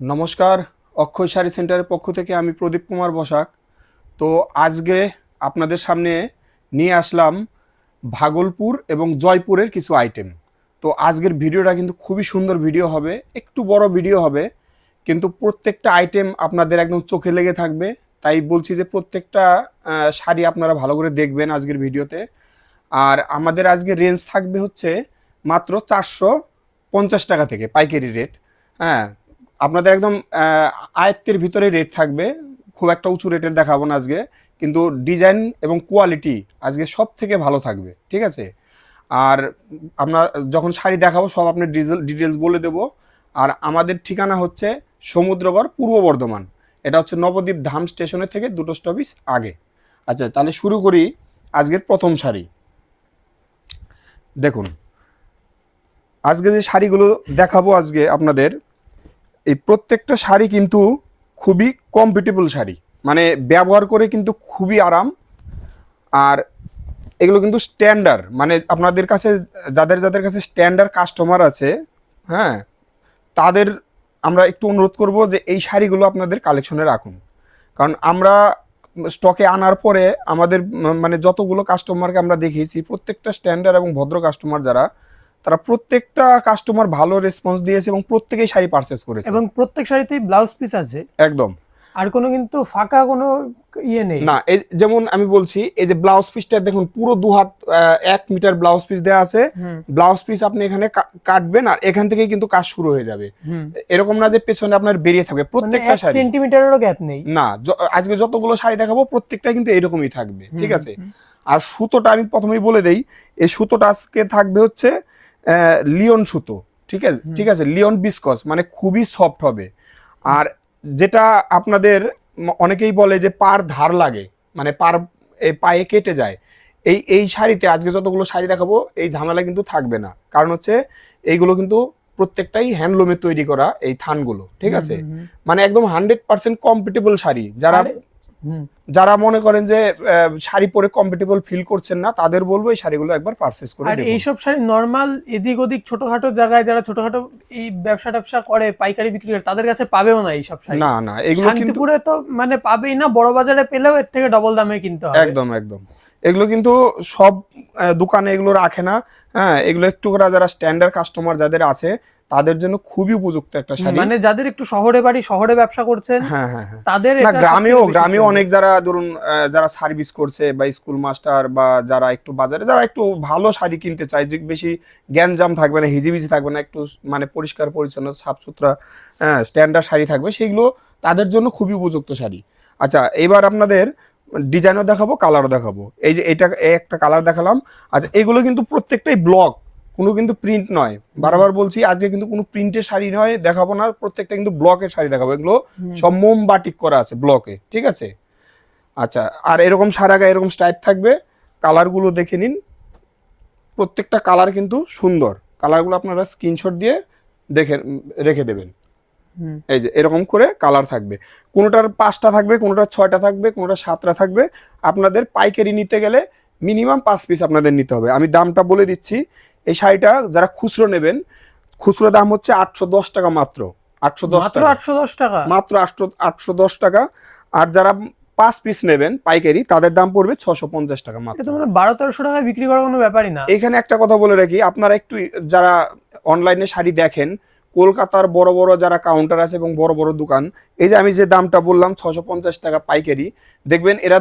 নমস্কার, অক্ষয় শাড়ি সেন্টারের পক্ষ থেকে আমি প্রদীপ কুমার বসাক। তো আজকে আপনাদের সামনে নিয়ে আসলাম ভাগলপুর এবং জয়পুরের কিছু আইটেম তো আজকের ভিডিওটা কিন্তু খুবই সুন্দর ভিডিও হবে, একটু বড় ভিডিও হবে, কিন্তু প্রত্যেকটা আইটেম আপনাদের একদম চোখে লেগে থাকবে। তাই বলছি যে প্রত্যেকটা শাড়ি আপনারা ভালো করে দেখবেন আজকের ভিডিওতে। আর আমাদের আজকে রেঞ্জ থাকবে হচ্ছে মাত্র চারশো পঞ্চাশ টাকা থেকে পাইকারি রেট হ্যাঁ আপনাদের একদম আয়ত্তের ভিতরে রেট থাকবে। খুব একটা উঁচু রেটের দেখাবো না আজকে। কিন্তু ডিজাইন এবং কোয়ালিটি আজকে সব থেকে ভালো থাকবে, ঠিক আছে? আর আমরা যখন শাড়ি দেখাবো, সব আপনার ডিটেলস বলে দেব। আর আমাদের ঠিকানা হচ্ছে সমুদ্রগড়, পূর্ব বর্ধমান। এটা হচ্ছে নবদ্বীপ ধাম স্টেশনের থেকে দুটো স্টপিস আগে। আচ্ছা তাহলে শুরু করি আজকের প্রথম শাড়ি। দেখুন, আজকে যে শাড়িগুলো দেখাবো আজকে আপনাদের এই প্রত্যেকটা শাড়ি কিন্তু খুবই কমফর্টেবল শাড়ি। মানে ব্যবহার করে কিন্তু খুবই আরাম। আর এগুলো কিন্তু স্ট্যান্ডার্ড মানে আপনাদের কাছে, যাদের যাদের কাছে স্ট্যান্ডার্ড কাস্টমার আছে হ্যাঁ তাদের আমরা একটু অনুরোধ করব যে এই শাড়িগুলো আপনাদের কালেকশনে রাখুন। কারণ আমরা স্টকে আনার পরে আমাদের মানে যতগুলো কাস্টমারকে আমরা দেখিয়েছি, প্রত্যেকটা স্ট্যান্ডার্ড এবং ভদ্র কাস্টমার যারা তারা প্রত্যেকটা কাস্টমার ভালো রেসপন্স দিয়েছে এবং প্রত্যেকেই শাড়ি পারচেস করেছে। এবং প্রত্যেক শাড়িতেই ব্লাউজ পিস আছে। একদম। আর কোনো কিন্তু ফাঁকা কোনো ইয়ে নেই। না যেমন আমি বলছি এই যে ব্লাউজ পিসটা দেখুন পুরো দু হাত এক মিটার ব্লাউজ পিস দেওয়া আছে। ব্লাউজ পিস আপনি এখানে কাটবেন আর এখান থেকেই কিন্তু কাজ শুরু হয়ে যাবে। এরকম না যে পেছনে আপনার বেরিয়ে থাকবে মানে প্রত্যেকটা শাড়ি। সেন্টিমিটারেরও গ্যাপ নেই। না আজকে যতগুলো শাড়ি দেখাবো প্রত্যেকটা কিন্তু এরকমই থাকবে ঠিক আছে? আর সুতোটা আমি প্রথমেই বলে দেই এই সুতোটা আজকে থাকবে হচ্ছে লিওন সুতো ঠিক আছে? ঠিক আছে লিওন বিসকস মানে খুবই সফট হবে। আর যেটা আপনাদের অনেকেই বলে যে পার ধার লাগে মানে পার পায়ে কেটে যায়। এই এই শাড়িতে আজকে যতগুলো শাড়ি দেখাবো এই ঝামেলা কিন্তু থাকবে না। কারণ হচ্ছে এইগুলো কিন্তু প্রত্যেকটাই হ্যান্ডলুমে তৈরি করা এই থানগুলো ঠিক আছে। মানে একদম হান্ড্রেড পার্সেন্ট কম্পিটেবল শাড়ি। যারা। যারা মনে করেন যে শাড়ি পরে কম্পিটেবল ফিল করছেন না তাদের বলব এই শাড়িগুলো একবার পারচেস করে আর। এইসব শাড়ি নর্মাল এদিক ওদিক ছোটখাটো জায়গায় যারা ছোটখাটো এই ব্যবসা ট্যাবসা করে পাইকারি বিক্রি করে তাদের কাছে পাবেও না এইসব শাড়ি। না না এগুলো কিন্তু শান্তিপুরে তো মানে পাবেই না বড় বাজারে পেলেও এর থেকে ডবল দামে কিনতে হবে। একদম একদম। এগুলো কিন্তু সব দোকানে এগুলো রাখে না। হ্যাঁ এগুলো একটু করে যারা স্ট্যান্ডার্ড কাস্টমার যাদের আছে তাদের জন্য খুবই উপযুক্ত একটা শাড়ি। মানে যাদের একটু শহরে বাড়ি শহরে ব্যবসা করছেন হ্যাঁ হ্যাঁ হ্যাঁ। তাদের না গ্রামেও গ্রামেও অনেক যারা ধরুন যারা সার্ভিস করছে বা স্কুল মাস্টার বা যারা একটু বাজারে যারা একটু ভালো শাড়ি কিনতে চায় যে বেশি গ্যাঞ্জাম থাকবে না হিজিবিজি থাকবে না একটু মানে পরিষ্কার পরিচ্ছন্ন সাফ সুতরা হ্যাঁ স্ট্যান্ডার্ড শাড়ি থাকবে সেইগুলো তাদের জন্য খুবই উপযুক্ত শাড়ি। আচ্ছা এবার আপনাদের ডিজাইনও দেখাবো কালারও দেখাবো। এই যে এটা একটা কালার দেখালাম। আচ্ছা এগুলো কিন্তু প্রত্যেকটাই ব্লক কোনো কিন্তু প্রিন্ট নয়। বারবার বলছি আজকে কিন্তু কোনো প্রিন্টের শাড়ি নয় দেখাবো না প্রত্যেকটা কিন্তু ব্লকের শাড়ি দেখাবো। এগুলো সব মোম বাটিক করা আছে ব্লকে ঠিক আছে? আচ্ছা আর এরকম সারা গায়ে এরকম স্টাইপ থাকবে কালারগুলো দেখে নিন। প্রত্যেকটা কালার কিন্তু সুন্দর। কালারগুলো আপনারা স্ক্রিনশট দিয়ে দেখে রেখে দেবেন। এই যে এরকম করে কালার থাকবে। কোনোটার পাঁচটা থাকবে কোনোটার ছয়টা থাকবে কোনোটা সাতটা থাকবে। আপনাদের পাইকারি নিতে গেলে মিনিমাম পাঁচ পিস আপনাদের নিতে হবে। আমি দামটা বলে দিচ্ছি এই শাড়িটা যারা খুচরো নেবেন খুচরো দাম হচ্ছে আটশো দশ টাকা মাত্র। আটশো দশ টাকা। আটশো দশ টাকা? মাত্র আটশো আটশো দশ টাকা। আর যারা পাঁচ পিস নেবেন পাইকারি তাদের দাম পড়বে ছশো পঞ্চাশ টাকা মাত্র। মানে বারো তেরোশো টাকায় বিক্রি করার কোনো ব্যাপারই না। এখানে একটা কথা বলে রাখি আপনারা একটু যারা অনলাইনে শাড়ি দেখেন কলকাতার বড় বড় যারা কাউন্টার আছে এবং বড় বড় দোকান এই যে আমি যে দামটা বললাম ছশো পঞ্চাশ টাকা পাইকারি দেখবেন এরা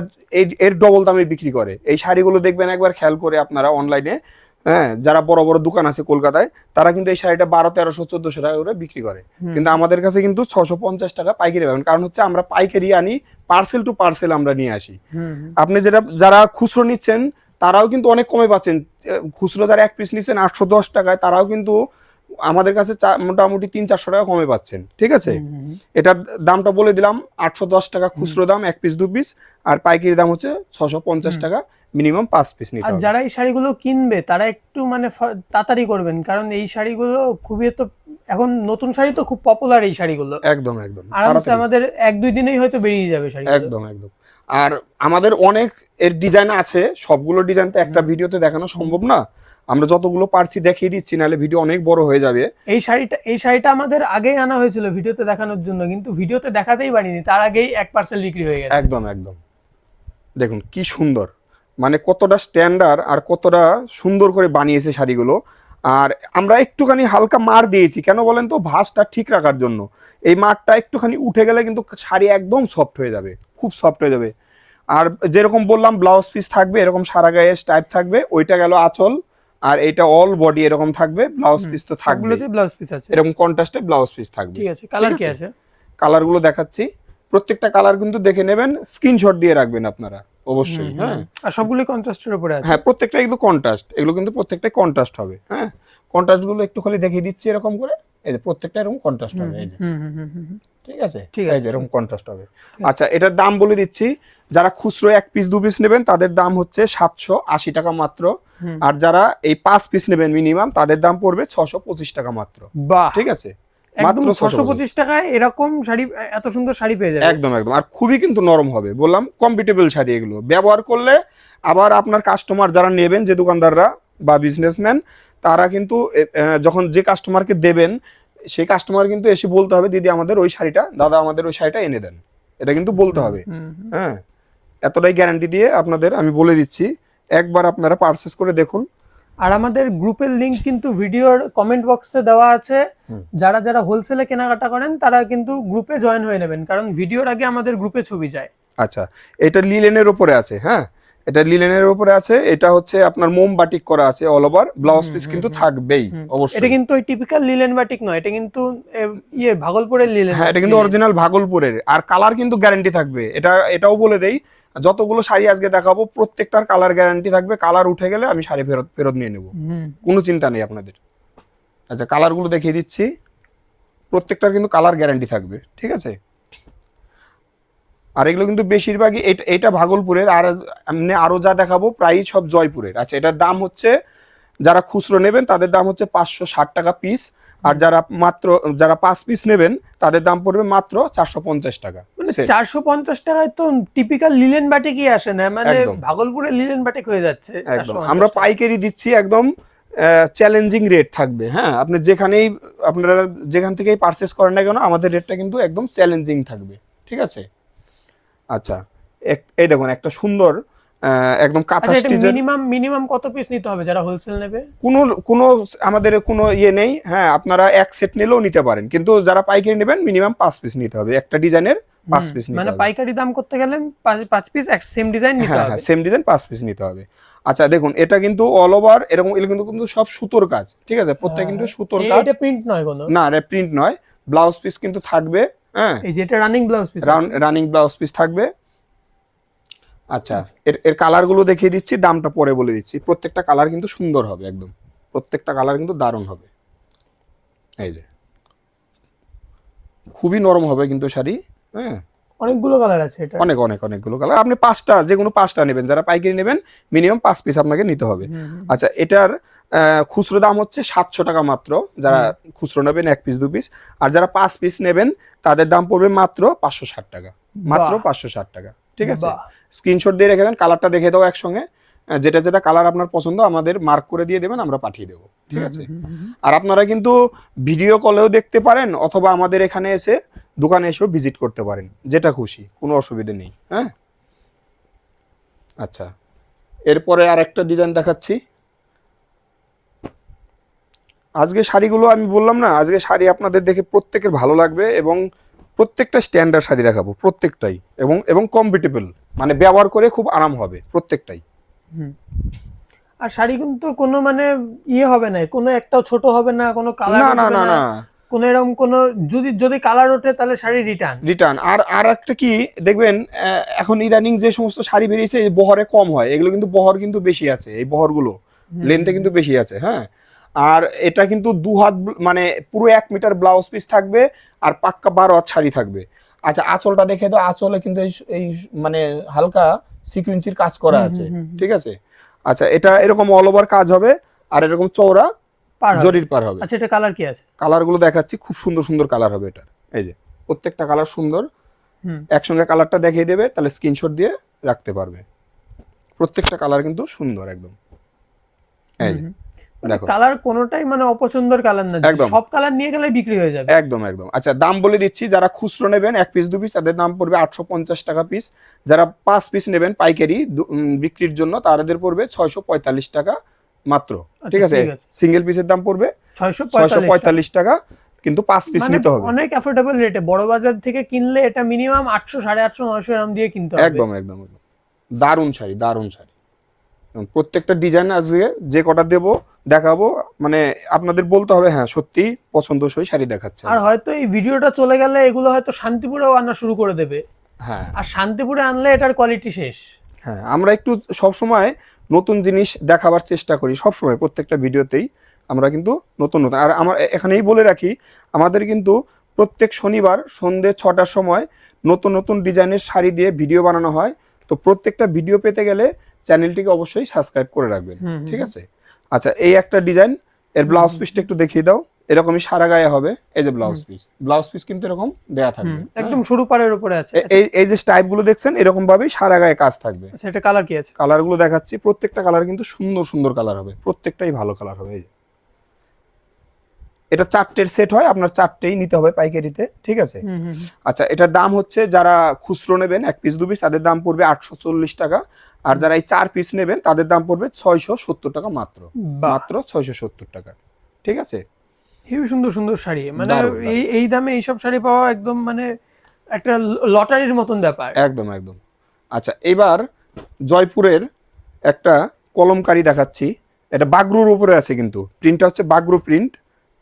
এর ডবল দামে বিক্রি করে। এই শাড়িগুলো দেখবেন একবার খেয়াল করে আপনারা অনলাইনে হ্যাঁ যারা বড় বড় দোকান আছে কলকাতায় তারা কিন্তু এই শাড়িটা বারো তেরোশো চোদ্দশো টাকা করে বিক্রি করে। কিন্তু আমাদের কাছে কিন্তু ছশো পঞ্চাশ টাকা পাইকারি পাবেন। কারণ হচ্ছে আমরা পাইকারি আনি পার্সেল টু পার্সেল আমরা নিয়ে আসি। আপনি যেটা যারা খুচরো নিচ্ছেন তারাও কিন্তু অনেক কমে পাচ্ছেন। খুচরো যারা এক পিস নিচ্ছেন আটশো দশ টাকায় তারাও কিন্তু আমাদের কাছে মোটামুটি তিন চারশো টাকা কমে পাচ্ছেন। ঠিক আছে। এটার দামটা বলে দিলাম আটশো দশ টাকা খুচরো দাম এক পিস দু পিস আর পাইকারি দাম হচ্ছে ছশো পঞ্চাশ টাকা। মিনিমাম পাঁচ পিস নিতে আর যারা এই শাড়িগুলো কিনবে তারা একটু মানে তাড়াতাড়ি করবেন। কারণ এই শাড়িগুলো খুবই তো এখন নতুন শাড়ি তো খুব পপুলার এই শাড়িগুলো। একদম একদম। আরামসে। আমাদের এক দুই দিনেই হয়তো বেরিয়ে যাবে শাড়ি একদম একদম। আর আমাদের অনেক এর ডিজাইন আছে সবগুলো ডিজাইন তো একটা ভিডিওতে দেখানো সম্ভব না। আমরা যতগুলো পারছি দেখিয়ে দিচ্ছি নাহলে ভিডিও অনেক বড় হয়ে যাবে। এই শাড়িটা এই শাড়িটা আমাদের আগেই আনা হয়েছিল ভিডিওতে দেখানোর জন্য কিন্তু ভিডিওতে দেখাতেই পারিনি তার আগেই এক পার্সেল বিক্রি হয়ে গেছে। একদম একদম। দেখুন কি সুন্দর। মানে কতটা স্ট্যান্ডার্ড আর কতটা সুন্দর করে বানিয়েছে শাড়িগুলো। আর আমরা একটুখানি হালকা মার দিয়েছি কেন বলেন তো? ভাঁজটা ঠিক রাখার জন্য। এই মারটা একটুখানি উঠে গেলে কিন্তু শাড়ি একদম সফট হয়ে যাবে খুব সফট হয়ে যাবে। আর যেরকম বললাম ব্লাউজ পিস থাকবে এরকম সারা গায়ে টাইপ থাকবে ওইটা গেল আঁচল আর এটা অল বডি এরকম থাকবে ব্লাউজ পিস তো থাকবে ব্লাউজ পিস আছে। এরকম কন্ট্রাস্টে ব্লাউজ পিস থাকবে। ঠিক আছে কালার কি আছে? কালারগুলো দেখাচ্ছি। প্রত্যেকটা কালার কিন্তু দেখে নেবেন স্ক্রিনশট দিয়ে রাখবেন আপনারা। অবশ্যই হ্যাঁ। আর সবগুলো কন্ট্রাস্টের উপরে আছে। হ্যাঁ প্রত্যেকটা কিন্তু কন্ট্রাস্ট এগুলো কিন্তু প্রত্যেকটাই কন্ট্রাস্ট হবে হ্যাঁ। কন্ট্রাস্টগুলো একটু খালি দেখিয়ে দিচ্ছি এরকম করে। এই যে প্রত্যেকটা এরকম কন্ট্রাস্ট হবে এই যে। ঠিক আছে? ঠিক যে এরকম কন্ট্রাস্ট হবে। আচ্ছা এটার দাম বলে দিচ্ছি যারা খুচরো এক পিস দু পিস নেবেন তাদের দাম হচ্ছে সাতশো আশি টাকা মাত্র। আর যারা এই পাঁচ পিস নেবেন মিনিমাম তাদের দাম পড়বে ছশো পঁচিশ টাকা মাত্র। বাহ! ঠিক আছে? একদম মাত্র ছশো পঁচিশ। টাকায় এরকম শাড়ি এত সুন্দর শাড়ি পেয়ে যাবে। একদম একদম। আর খুবই কিন্তু নরম হবে বললাম কম্পিটেবল শাড়ি এগুলো। ব্যবহার করলে আবার আপনার কাস্টমার যারা নেবেন যে দোকানদাররা বা বিজনেসম্যান তারা কিন্তু যখন যে কাস্টমারকে দেবেন সেই কাস্টমার কিন্তু এসে বলতে হবে দিদি আমাদের ওই শাড়িটা দাদা আমাদের ওই শাড়িটা এনে দেন। এটা কিন্তু বলতে হবে। হ্যাঁ এতটাই গ্যারান্টি দিয়ে আপনাদের আমি বলে দিচ্ছি একবার আপনারা পারচেস করে দেখুন। আর আমাদের গ্রুপের লিংক কিন্তু ভিডিওর কমেন্ট বক্সে দেওয়া আছে। যারা যারা হোলসেলে কেনাকাটা করেন তারা কিন্তু গ্রুপে জয়েন হয়ে নেবেন। কারণ ভিডিওর আগে আমাদের গ্রুপে ছবি যায়। আচ্ছা এটা লিলেনের ওপরে আছে হ্যাঁ? এটা লিলেনের উপরে আছে এটা হচ্ছে আপনার মোম বাটিক করা আছে অল ওভার ব্লাউজ পিস কিন্তু থাকবেই অবশ্যই। এটা কিন্তু ওই টিপিক্যাল লিলেন বাটিক নয় এটা কিন্তু ইয়ে ভাগলপুরের লিলেন হ্যাঁ এটা কিন্তু অরিজিনাল ভাগলপুরের আর কালার কিন্তু গ্যারান্টি থাকবে। এটা এটাও বলে দেই যতগুলো শাড়ি আজকে দেখাবো প্রত্যেকটার কালার গ্যারান্টি থাকবে কালার উঠে গেলে আমি শাড়ি ফেরত ফেরত নিয়ে নেব। কোনো চিন্তা নেই আপনাদের। আচ্ছা কালারগুলো দেখিয়ে দিচ্ছি। প্রত্যেকটার কিন্তু কালার গ্যারান্টি থাকবে ঠিক আছে? আর এগুলো কিন্তু বেশিরভাগই এটা ভাগলপুরের আর এমনি আরও যা দেখাবো প্রায়ই সব জয়পুরের। আচ্ছা এটার দাম হচ্ছে যারা খুচরো নেবেন তাদের দাম হচ্ছে পাঁচশো ষাট টাকা পিস আর যারা মাত্র যারা পাঁচ পিস নেবেন তাদের দাম পড়বে মাত্র চারশো পঞ্চাশ টাকা। মানে চারশো পঞ্চাশ টাকায় তো টিপিক্যাল লিলেন বাটিকই আসে না মানে ভাগলপুরে লিলেন বাটিক হয়ে যাচ্ছে একদম। আমরা পাইকারি দিচ্ছি একদম চ্যালেঞ্জিং রেট থাকবে হ্যাঁ? আপনি যেখানেই আপনারা যেখান থেকেই পারচেস করেন না কেন আমাদের রেটটা কিন্তু একদম চ্যালেঞ্জিং থাকবে ঠিক আছে? আচ্ছা এই দেখুন একটা সুন্দর একদম কাঁথা আচ্ছা স্টিচের মিনিমাম মিনিমাম কত পিস নিতে হবে যারা হোলসেল নেবে? কোনো কোনো আমাদের কোনো ইয়ে নেই। হ্যাঁ আপনারা এক সেট নিলেও নিতে পারেন। কিন্তু যারা পাইকারি নেবেন মিনিমাম পাঁচ পিস নিতে হবে। একটা ডিজাইনের পাঁচ পিস নিতে মানে পাইকারি দাম করতে গেলে পাঁচ- পিস এক সেম ডিজাইন নিতে হ্যাঁ হবে। হ্যাঁ সেম ডিজাইন পাঁচ পিস নিতে হবে। আচ্ছা দেখুন এটা কিন্তু অল ওভার এরকম এগুলো কিন্তু কিন্তু সব সুতোর কাজ ঠিক আছে? প্রত্যেক কিন্তু সুতোর কাজ। এটা প্রিন্ট নয় কোনো? না রে প্রিন্ট নয়। ব্লাউজ পিস কিন্তু থাকবে। হ্যাঁ। এই যে এটা running blouse piece running blouse piece থাকবে। আচ্ছা এর এর কালারগুলো দেখিয়ে দিচ্ছি দামটা পরে বলে দিচ্ছি। প্রত্যেকটা কালার কিন্তু সুন্দর হবে একদম। প্রত্যেকটা কালার কিন্তু দারুণ হবে। এই যে। খুবই নরম হবে কিন্তু শাড়ি হ্যাঁ। অনেকগুলো কালার আছে এটা অনেক অনেক অনেকগুলো কালার আপনি পাঁচটা যে কোনো পাঁচটা নেবেন যারা পাইকারি নেবেন মিনিমাম পাঁচ পিস আপনাকে নিতে হবে। আচ্ছা এটার খুচরো দাম হচ্ছে সাতশো টাকা মাত্র। যারা খুচরো নেবেন এক পিস দু পিস আর যারা পাঁচ পিস নেবেন তাদের দাম পড়বে মাত্র পাঁচশো ষাট টাকা। মাত্র পাঁচশো ষাট টাকা। ঠিক আছে? স্ক্রিনশট দিয়ে রেখে দেন কালারটা দেখে দাও একসঙ্গে। যেটা যেটা কালার আপনার পছন্দ আমাদের মার্ক করে দিয়ে দেবেন আমরা পাঠিয়ে দেবো। ঠিক আছে? আর আপনারা কিন্তু ভিডিও কলেও দেখতে পারেন অথবা আমাদের এখানে এসে দোকানে এসেও ভিজিট করতে পারেন যেটা খুশি কোনো অসুবিধা নেই হ্যাঁ? আচ্ছা এরপরে আর একটা ডিজাইন দেখাচ্ছি। আজকে শাড়িগুলো আমি বললাম না আজকে শাড়ি আপনাদের দেখে প্রত্যেকের ভালো লাগবে এবং প্রত্যেকটা স্ট্যান্ডার্ড শাড়ি দেখাবো প্রত্যেকটাই এবং এবং কম্পিটেবল মানে ব্যবহার করে খুব আরাম হবে প্রত্যেকটাই। আর শাড়ি কিন্তু কোনো মানে ইয়ে হবে না কোনো একটাও ছোট হবে না কোনো কালার না না। না না। কোনো এরকম কোনো যদি যদি কালার ওঠে তাহলে শাড়ি রিটার্ন রিটার্ন আর আর একটা কি দেখবেন এখন ইদানিং যে সমস্ত শাড়ি বেরিয়েছে বহরে কম হয় এগুলো কিন্তু বহর কিন্তু বেশি আছে এই বহরগুলো। লেন্থে কিন্তু বেশি আছে হ্যাঁ? আর এটা কিন্তু দু হাত মানে পুরো এক মিটার ব্লাউজ পিস থাকবে আর পাক্কা বারো হাত শাড়ি থাকবে। আচ্ছা আঁচলটা দেখে তো আঁচলে কিন্তু এই মানে হালকা সিকুয়েন্সির কাজ করা আছে ঠিক আছে? আচ্ছা এটা এরকম অল ওভার কাজ হবে আর এরকম চওড়া। জরির পার হবে। আচ্ছা এটা কালার কি আছে? কালারগুলো দেখাচ্ছি খুব সুন্দর সুন্দর কালার হবে এটার। এই যে প্রত্যেকটা কালার সুন্দর। হুম। একসঙ্গে কালারটা দেখিয়ে দেবে তাহলে স্ক্রিনশট দিয়ে রাখতে পারবে। প্রত্যেকটা কালার কিন্তু সুন্দর একদম। এই যে, দেখো। কালার কোনোটাই মানে অপছন্দের কালার না একদম। সব কালার নিয়ে গেলে বিক্রি হয়ে যাবে। একদম একদম। আচ্ছা দাম বলে দিচ্ছি যারা খুচরো নেবেন এক পিস দু পিস তাদের দাম পড়বে আটশো পঞ্চাশ টাকা পিস যারা পাঁচ পিস নেবেন পাইকারি বিক্রির জন্য তাদের পড়বে ছয়শো পঁয়তাল্লিশ টাকা। মাত্র ঠিক আছে? সিঙ্গেল পিসের দাম পড়বে ছয়শো ছয়শো পঁয়তাল্লিশ টাকা কিন্তু পাঁচ পিস মানে নিতে হবে। অনেক অ্যাফোর্ডেবল রেটে বড় বাজার থেকে কিনলে এটা মিনিমাম আটশো সাড়ে আটশো নয়শো এরম দিয়ে কিনতে হবে। একদম একদম একদম। দারুণ শাড়ি দারুণ শাড়ি। প্রত্যেকটা ডিজাইন আজকে যে কটা দেবো দেখাবো মানে আপনাদের বলতে হবে হ্যাঁ সত্যি পছন্দসই শাড়ি দেখাচ্ছে। আর হয়তো এই ভিডিওটা চলে গেলে এগুলো হয়তো শান্তিপুরেও আনা শুরু করে দেবে। হ্যাঁ। আর শান্তিপুরে আনলে এটার কোয়ালিটি শেষ। হ্যাঁ আমরা একটু সবসময় নতুন জিনিস দেখাবার চেষ্টা করি সবসময় প্রত্যেকটা ভিডিওতেই আমরা কিন্তু নতুন নতুন। আর আমার এখানেই বলে রাখি আমাদের কিন্তু প্রত্যেক শনিবার সন্ধ্যে ছটার সময় নতুন নতুন ডিজাইনের শাড়ি দিয়ে ভিডিও বানানো হয়। তো প্রত্যেকটা ভিডিও পেতে গেলে চ্যানেলটিকে অবশ্যই সাবস্ক্রাইব করে রাখবেন ঠিক আছে? আচ্ছা এই একটা ডিজাইন এর ব্লাউজ পিসটা একটু দেখিয়ে দাও। এরকমই সারা গায়ে হবে। এই যে ব্লাউজ পিস ব্লাউজ পিস কিন্তু এরকম দেয়া থাকবে। একদম সরু পাড়ের উপরে আছে। এই এই যে স্টাইপগুলো দেখছেন এরকম ভাবেই সারা গায়ে কাজ থাকবে। আচ্ছা এটা কালার কি আছে? কালারগুলো দেখাচ্ছি। প্রত্যেকটা কালার কিন্তু সুন্দর সুন্দর কালার হবে। প্রত্যেকটাই ভালো কালার হবে এই যে। এটা চারটের সেট হয় আপনার চারটেই নিতে হবে পাইকারিতে ঠিক আছে? হুম হুম হুম। আচ্ছা এটার দাম হচ্ছে যারা খুচরো নেবেন এক পিস দু পিস তাদের দাম পড়বে আটশো চল্লিশ টাকা। আর যারা এই চার পিস নেবেন তাদের দাম পড়বে ছয়শো সত্তর টাকা মাত্র। মাত্র ছয়শো সত্তর টাকা ঠিক আছে? হেবি সুন্দর সুন্দর শাড়ি মানে এই এই দামে এইসব শাড়ি পাওয়া একদম মানে একটা লটারির মতন ব্যাপার। একদম একদম। আচ্ছা এবার জয়পুরের একটা কলমকারি দেখাচ্ছি। এটা বাগরুর উপরে আছে কিন্তু। প্রিন্টটা হচ্ছে বাগরু প্রিন্ট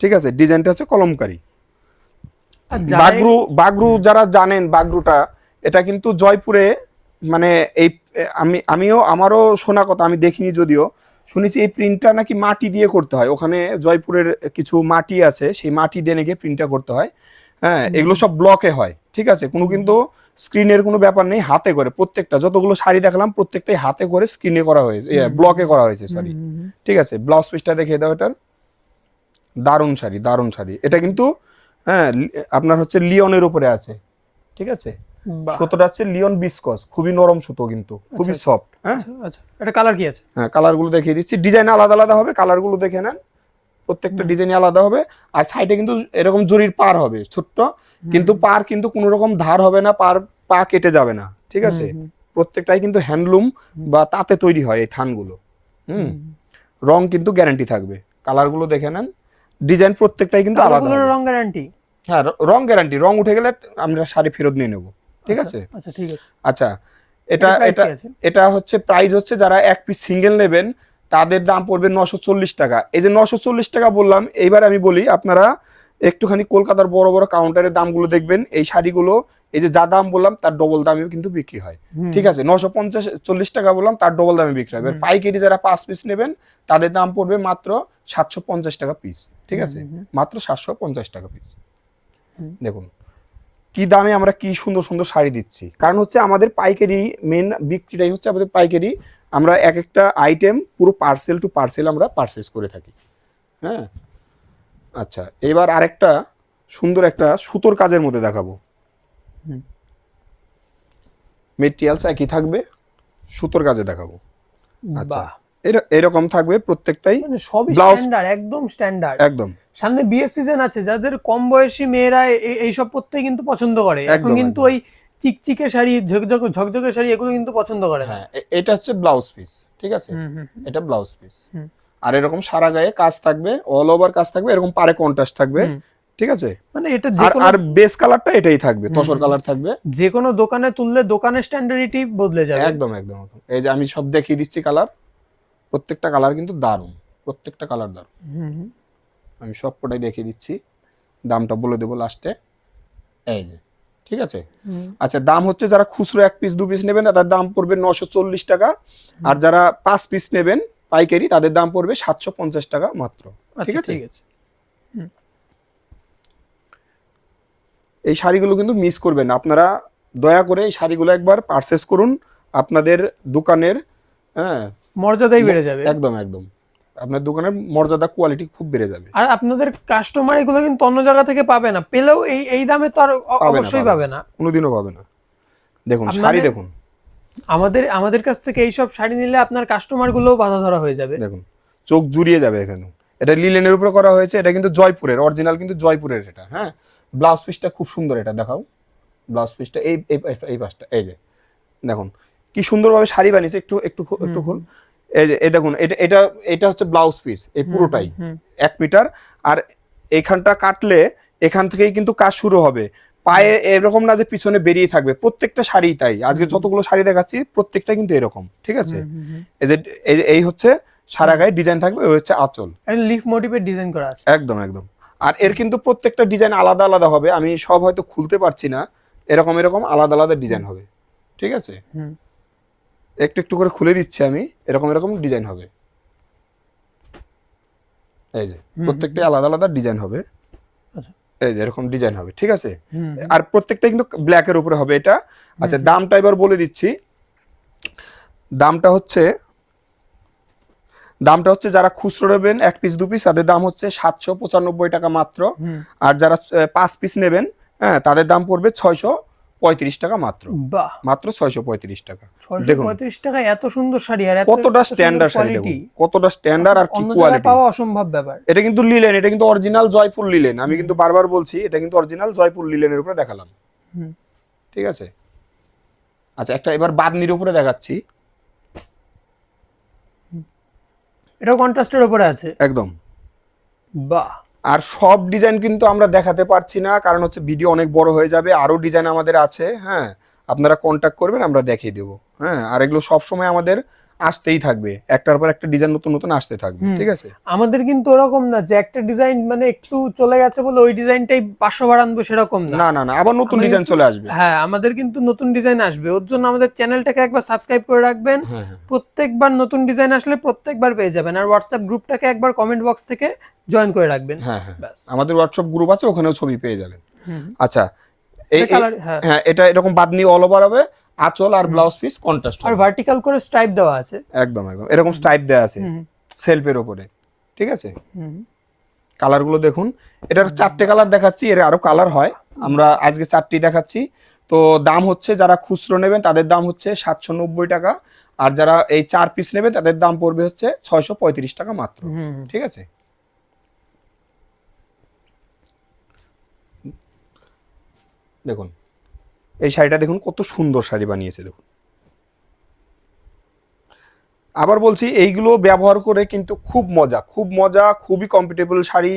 ঠিক আছে? ডিজাইনটা হচ্ছে কলমকারি। বাগরু বাগরু যারা জানেন বাগরুটা এটা কিন্তু জয়পুরে মানে এই আমি আমিও আমারও শোনা কথা আমি দেখিনি যদিও। শুনেছি এই প্রিন্টটা নাকি মাটি দিয়ে করতে হয়। ওখানে জয়পুরের কিছু মাটি আছে সেই মাটি দিয়ে নাকি প্রিন্টটা করতে হয়। হ্যাঁ এগুলো সব ব্লকে হয় ঠিক আছে? কোনো কিন্তু স্ক্রিনের কোনো ব্যাপার নেই হাতে করে প্রত্যেকটা। যতগুলো শাড়ি দেখলাম প্রত্যেকটাই হাতে করে স্ক্রিনে করা হয়েছে ব্লকে করা হয়েছে সরি ঠিক আছে? ব্লাউজ পিসটা দেখিয়ে দাও এটার। দারুণ শাড়ি দারুণ শাড়ি। এটা কিন্তু হ্যাঁ আপনার হচ্ছে লিওনের উপরে আছে ঠিক আছে। সুতোটা হচ্ছে লিওন বিসকস খুবই নরম সুতো কিন্তু খুবই সফট হ্যাঁ? আচ্ছা এটা কালার কি আছে? হ্যাঁ কালারগুলো দেখিয়ে দিচ্ছি। ডিজাইন আলাদা আলাদা হবে কালারগুলো দেখে নেন। প্রত্যেকটা ডিজাইন আলাদা হবে। আর সাইডে কিন্তু এরকম জরির পার হবে ছোট্ট। কিন্তু পার কিন্তু কোনো রকম ধার হবে না পার পা কেটে যাবে না ঠিক আছে? প্রত্যেকটাই কিন্তু হ্যান্ডলুম বা তাতে তৈরি হয় এই থানগুলো। হুম? রং কিন্তু গ্যারান্টি থাকবে। কালারগুলো দেখে নেন। ডিজাইন প্রত্যেকটাই কিন্তু আলাদা রং গ্যারান্টি হ্যাঁ রং গ্যারান্টি রং উঠে গেলে আমরা শাড়ি ফেরত নিয়ে নেব। ঠিক আছে? আচ্ছা ঠিক আছে। আচ্ছা এটা এটা এটা হচ্ছে প্রাইস হচ্ছে যারা এক পিস সিঙ্গেল নেবেন তাদের দাম পড়বে নশো চল্লিশ টাকা। এই যে নশো চল্লিশ টাকা বললাম এইবার আমি বলি আপনারা একটুখানি কলকাতার বড় বড় কাউন্টারের দামগুলো দেখবেন এই শাড়িগুলো এই যে যা দাম বললাম তার ডবল দামে কিন্তু বিক্রি হয়। ঠিক আছে? নশো পঞ্চাশ চল্লিশ টাকা বললাম তার ডবল দামে বিক্রি এবার পাইকারি যারা পাঁচ পিস নেবেন তাদের দাম পড়বে মাত্র সাতশো পঞ্চাশ টাকা পিস ঠিক আছে? মাত্র সাতশো পঞ্চাশ টাকা পিস দেখুন কি দামে আমরা কি সুন্দর সুন্দর শাড়ি দিচ্ছি। কারণ হচ্ছে আমাদের পাইকারি মেন বিক্রিটাই হচ্ছে আমাদের পাইকারি। আমরা এক একটা আইটেম পুরো পার্সেল টু পার্সেল আমরা পারচেস করে থাকি। হ্যাঁ? আচ্ছা এবার আরেকটা সুন্দর একটা সুতোর কাজের মধ্যে দেখাবো। মেটেরিয়ালস একই থাকবে সুতোর কাজে দেখাবো। আচ্ছা। এরকম থাকবে প্রত্যেকটাই মানে সবই স্ট্যান্ডার্ড একদম স্ট্যান্ডার্ড একদম। সামনে বিয়ের সিজন আছে যাদের কম বয়সী মেয়েরা এইসব পরতেই কিন্তু পছন্দ করে। এখন কিন্তু ওই চিকচিকে শাড়ি ঝকঝক ঝকঝকে শাড়ি এগুলো কিন্তু পছন্দ করে হ্যাঁ এটা হচ্ছে ব্লাউজ পিস ঠিক আছে? এটা ব্লাউজ পিস আর এরকম সারা গায়ে কাজ থাকবে অল ওভার কাজ থাকবে এরকম পারে কন্ট্রাস্ট থাকবে ঠিক আছে? মানে এটা যে আর বেস কালারটা এটাই থাকবে তসর কালার থাকবে। যে কোনো দোকানে তুললে দোকানের স্ট্যান্ডার্ডিটি বদলে যাবে। একদম একদম একদম। এই যে আমি সব দেখিয়ে দিচ্ছি কালার প্রত্যেকটা কালার কিন্তু দারুণ প্রত্যেকটা কালার দারুণ। আমি সব কটাই দেখিয়ে দিচ্ছি দামটা বলে দেবো লাস্টে এই যে ঠিক আছে? আচ্ছা দাম হচ্ছে যারা খুচরো এক পিস দু পিস নেবেন তাদের দাম পড়বে নশো চল্লিশ টাকা। আর যারা পাঁচ পিস নেবেন পাইকারি তাদের দাম পড়বে সাতশো পঞ্চাশ টাকা মাত্র। ঠিক আচ্ছা আছে? ঠিক আছে। এই শাড়িগুলো কিন্তু মিস করবেন আপনারা দয়া করে এই শাড়িগুলো একবার পারচেস করুন। আপনাদের দোকানের হ্যাঁ মর্যাদাই বেড়ে যাবে। একদম একদম। আপনার দোকানের মর্যাদা কোয়ালিটি খুব বেড়ে যাবে। আর আপনাদের কাস্টমার এগুলো কিন্তু অন্য জায়গা থেকে পাবে না। পেলেও এই এই দামে তো আর অবশ্যই পাবে না। কোনোদিনও পাবে না। দেখুন শাড়ি দেখুন। আমাদের আমাদের কাছ থেকে এইসব শাড়ি নিলে আপনার কাস্টমার গুলোও বাধা ধরা হয়ে যাবে। দেখুন চোখ জুড়িয়ে যাবে এখানে। এটা লিলেনের উপরে করা হয়েছে এটা কিন্তু জয়পুরের অরিজিনাল কিন্তু জয়পুরের এটা হ্যাঁ? ব্লাউজ পিসটা খুব সুন্দর এটা দেখাও। ব্লাউজ পিসটা এই এই পাশটা এই যে। দেখুন কি সুন্দরভাবে শাড়ি বানিয়েছে একটু একটু একটু এই দেখুন এটা এটা এটা হচ্ছে ব্লাউজ পিস এই পুরোটাই। এক মিটার আর এখানটা কাটলে এখান থেকেই কিন্তু কাজ শুরু হবে। পায়ে এরকম না যে পিছনে বেরিয়ে থাকবে প্রত্যেকটা শাড়ি তাই। আজকে যতগুলো শাড়ি দেখাচ্ছি প্রত্যেকটা কিন্তু এরকম ঠিক আছে? এই যে এই- এই হচ্ছে সারা গায়ে ডিজাইন থাকবে ওই হচ্ছে আঁচল। লিফ মোটিভের ডিজাইন করা আছে। একদম একদম। আর এর কিন্তু প্রত্যেকটা ডিজাইন আলাদা আলাদা হবে। আমি সব হয়তো খুলতে পারছি না এরকম এরকম আলাদা আলাদা ডিজাইন হবে ঠিক আছে। একটু একটু করে খুলে দিচ্ছি আমি এরকম এরকম ডিজাইন হবে। এই যে প্রত্যেকটা আলাদা আলাদা ডিজাইন হবে। আচ্ছা। এই যে এরকম ডিজাইন হবে ঠিক আছে? আর প্রত্যেকটা কিন্তু ব্ল্যাকের উপরে হবে এটা। আচ্ছা দামটা এবার বলে দিচ্ছি। দামটা হচ্ছে দামটা হচ্ছে যারা খুচরো নেবেন এক পিস দু পিস তাদের দাম হচ্ছে সাতশো পঁচানব্বই টাকা মাত্র। আর যারা পাঁচ পিস নেবেন হ্যাঁ তাদের দাম পড়বে ছয়শো পঁয়ত্রিশ টাকা মাত্র। বাহ। মাত্র ছয়শো পঁয়ত্রিশ টাকা। দেখুন। পঁয়ত্রিশ টাকায় এত সুন্দর শাড়ি আর কতটা স্ট্যান্ডার্ড শাড়ি দেখুন। কতটা স্ট্যান্ডার্ড আর কি কোয়ালিটি পাওয়া অসম্ভব ব্যাপার। এটা কিন্তু লিলেন এটা কিন্তু অরিজিনাল জয়পুর লিলেন। আমি কিন্তু বারবার বলছি এটা কিন্তু অরিজিনাল জয়পুর লিলেনের উপরে দেখালাম। হুম। ঠিক আছে? আচ্ছা একটা এবার বাদনির উপরে দেখাচ্ছি। এটাও কন্ট্রাস্টের উপরে আছে। একদম। বাহ। আর সব ডিজাইন কিন্তু আমরা দেখাতে পারছি না, কারণ হচ্ছে ভিডিও অনেক বড় হয়ে যাবে আরও ডিজাইন আমাদের আছে হ্যাঁ? আপনারা কন্ট্যাক্ট করবেন, আমরা দেখিয়ে দেবো হ্যাঁ? আর এগুলো সবসময় আমাদের আসতেই থাকবে। একটার পর একটা ডিজাইন নতুন নতুন আসতে থাকবে ঠিক আছে? আমাদের কিন্তু ওরকম না যে একটা ডিজাইন মানে একটু চলে গেছে বলে ওই ডিজাইনটাই পাঁচশো বার আনব সেরকম না। না না আবার নতুন ডিজাইন চলে আসবে। হ্যাঁ আমাদের কিন্তু নতুন ডিজাইন আসবে। ওর জন্য আমাদের চ্যানেলটাকে একবার সাবস্ক্রাইব করে রাখবেন। হ্যাঁ হ্যাঁ। প্রত্যেকবার নতুন ডিজাইন আসলে প্রত্যেকবার পেয়ে যাবেন। আর হোয়াটসঅ্যাপ গ্রুপটাকে একবার কমেন্ট বক্স থেকে জয়েন করে রাখবেন। হ্যাঁ হ্যাঁ। আমাদের হোয়াটসঅ্যাপ গ্রুপ আছে ওখানেও ছবি পেয়ে যাবেন। আচ্ছা এই হ্যাঁ। হ্যাঁ এটা এরকম বাদনি অল ওভার হবে। আঁচল আর ব্লাউজ পিস কন্ট্রাস্ট আর ভার্টিক্যাল করে স্ট্রাইপ দেওয়া আছে। একদম একদম। এরকম স্ট্রাইপ দেওয়া আছে সেলফের ওপরে ঠিক আছে? হুম। কালারগুলো দেখুন। এটার চারটে কালার দেখাচ্ছি এর আরও কালার হয়। আমরা আজকে চারটি দেখাচ্ছি। তো দাম হচ্ছে যারা খুচরো নেবেন তাদের দাম হচ্ছে সাতশো নব্বই টাকা। আর যারা এই চার পিস নেবেন তাদের দাম পড়বে হচ্ছে ছয়শো পঁয়ত্রিশ টাকা মাত্র। ঠিক আছে? দেখুন। এই শাড়িটা দেখুন কত সুন্দর শাড়ি বানিয়েছে দেখুন। আবার বলছি এইগুলো ব্যবহার করে কিন্তু খুব মজা খুব মজা খুবই কমফোর্টেবল শাড়ি।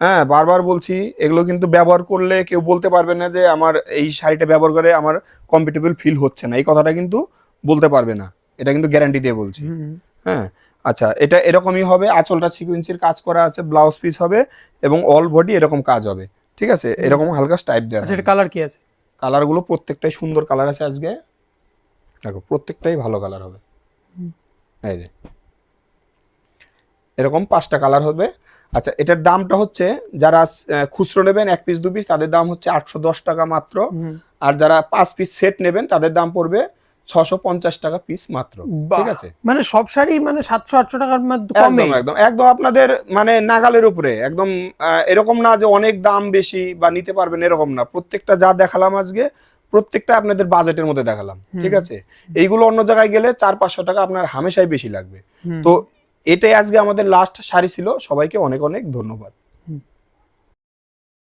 হ্যাঁ বারবার বলছি এগুলো কিন্তু ব্যবহার করলে কেউ বলতে পারবে না যে আমার এই শাড়িটা ব্যবহার করে আমার কমফোর্টেবল ফিল হচ্ছে না। এই কথাটা কিন্তু বলতে পারবে না। এটা কিন্তু গ্যারান্টি দিয়ে বলছি। হ্যাঁ আচ্ছা এটা এরকমই হবে আঁচলটা সিকুয়েন্সির কাজ করা আছে ব্লাউজ পিস হবে এবং অল বডি এরকম কাজ হবে। ঠিক আছে? এরকম হালকা স্টাইপ দেওয়া আচ্ছা এটা কালার কি আছে? কালারগুলো প্রত্যেকটাই সুন্দর কালার আছে আজকে। দেখো প্রত্যেকটাই ভালো কালার হবে। এই যে। এরকম পাঁচটা কালার হবে। আচ্ছা এটার দামটা হচ্ছে যারা খুচরো নেবেন এক পিস দু পিস তাদের দাম হচ্ছে আটশো দশ টাকা মাত্র। আর যারা পাঁচ পিস সেট নেবেন তাদের দাম পড়বে ছশো পঞ্চাশ টাকা পিস মাত্র ঠিক আছে? মানে সব শাড়ি মানে সাতশো আটশো টাকার মধ্যে কমে। একদম একদম। একদম আপনাদের মানে নাগালের উপরে। একদম এরকম না যে অনেক দাম বেশি বা নিতে পারবেন এরকম না। প্রত্যেকটা যা দেখালাম আজকে প্রত্যেকটা আপনাদের বাজেটের মধ্যে দেখালাম ঠিক আছে? এইগুলো অন্য জায়গায় গেলে চার পাঁচশো টাকা আপনার হামেশাই বেশি লাগবে। তো এটাই আজকে আমাদের লাস্ট শাড়ি ছিল। সবাইকে অনেক অনেক ধন্যবাদ।